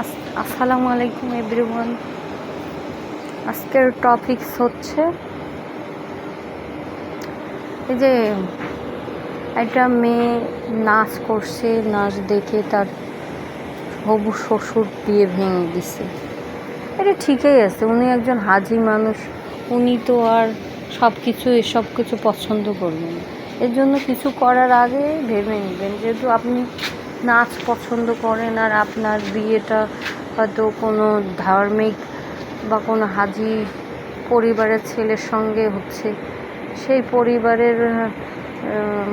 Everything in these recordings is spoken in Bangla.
আস- আসসালামু আলাইকুম এভরিওয়ান আজকের টপিকস হচ্ছে এই যে একটা মেয়ে নাচ করছে, নাচ দেখে তার হবু শ্বশুর বিয়ে ভেঙে দিছে। এটা ঠিকই আছে, উনি একজন হাজি মানুষ, উনি তো আর সব কিছু এসব কিছু পছন্দ করবেন এর জন্য কিছু করার আগে ভেবে নেবেন, যেহেতু আপনি নাচ পছন্দ করেন আর আপনার বিয়েটা হয়তো কোনো ধার্মিক বা কোনো হাজি পরিবারের ছেলের সঙ্গে হচ্ছে, সেই পরিবারের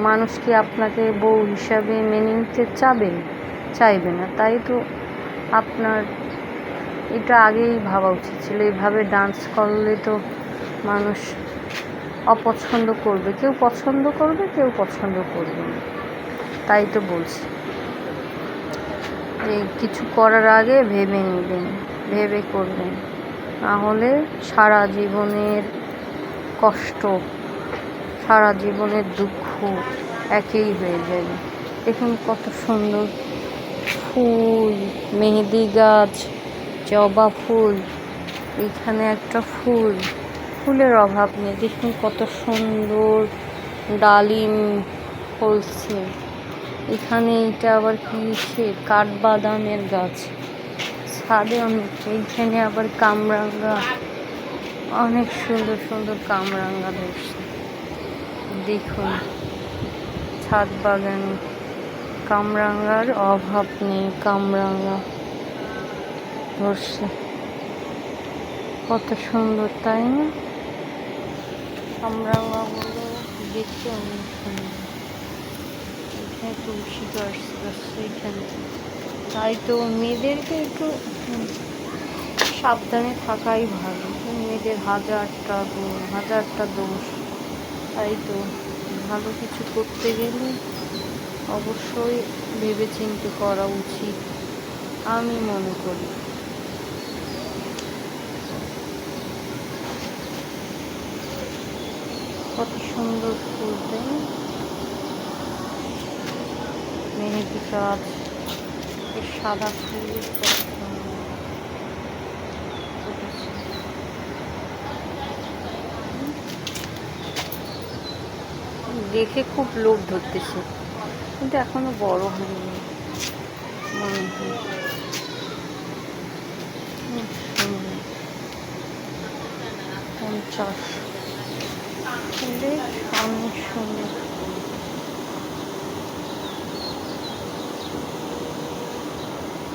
মানুষ কি আপনাকে বউ হিসাবে মেনে নিতে চাবে চাইবে না। তাই তো আপনার, এটা আগেই ভাবা উচিত ছিল। এইভাবে ডান্স করলে তো মানুষ অপছন্দ করবে। কেউ পছন্দ করবে, কেউ পছন্দ করবে না। তাই তো বলছি। এই কিছু করার আগে ভেবে নেবেন, ভেবে করবেন। না হলে সারা জীবনের কষ্ট, সারা জীবনের দুঃখ একই হয়ে যাবে। দেখুন কত সুন্দর ফুল, মেহেদি গাছ, জবা ফুল, এখানে একটা ফুল, ফুলের অভাব নেই। দেখুন কত সুন্দর ডালিম ফলছে। এখানে এটা আবার কি সে কাঠবাদামের গাছ। ছাদে অনেক, এইখানে আবার কামরাঙ্গা। অনেক সুন্দর সুন্দর কামরাঙ্গা ধরছে দেখুন, ছাদ বাগানে। কামরাঙ্গার অভাব নেই, কামরাঙ্গা ধরছে। কত সুন্দর, তাই না? কামরাঙ্গাগুলো দেখতে অনেক সুন্দর। এখানে তাই তো মেয়েদেরকে একটু সাবধানে থাকাই ভালো। মেয়েদের হাজারটা হাজারটা দোষ। তাই তো, ভালো কিছু করতে গেলে অবশ্যই ভেবেচিন্তে করা উচিত, আমি মনে করি। কত সুন্দর ফুল, তাই? মেহেদি গাছ সাদা ফুল। দেখে খুব লোভ ধরতেছে, কিন্তু এখনও বড় হয়নি, মনে হয় পঞ্চাশ অনেক সুন্দর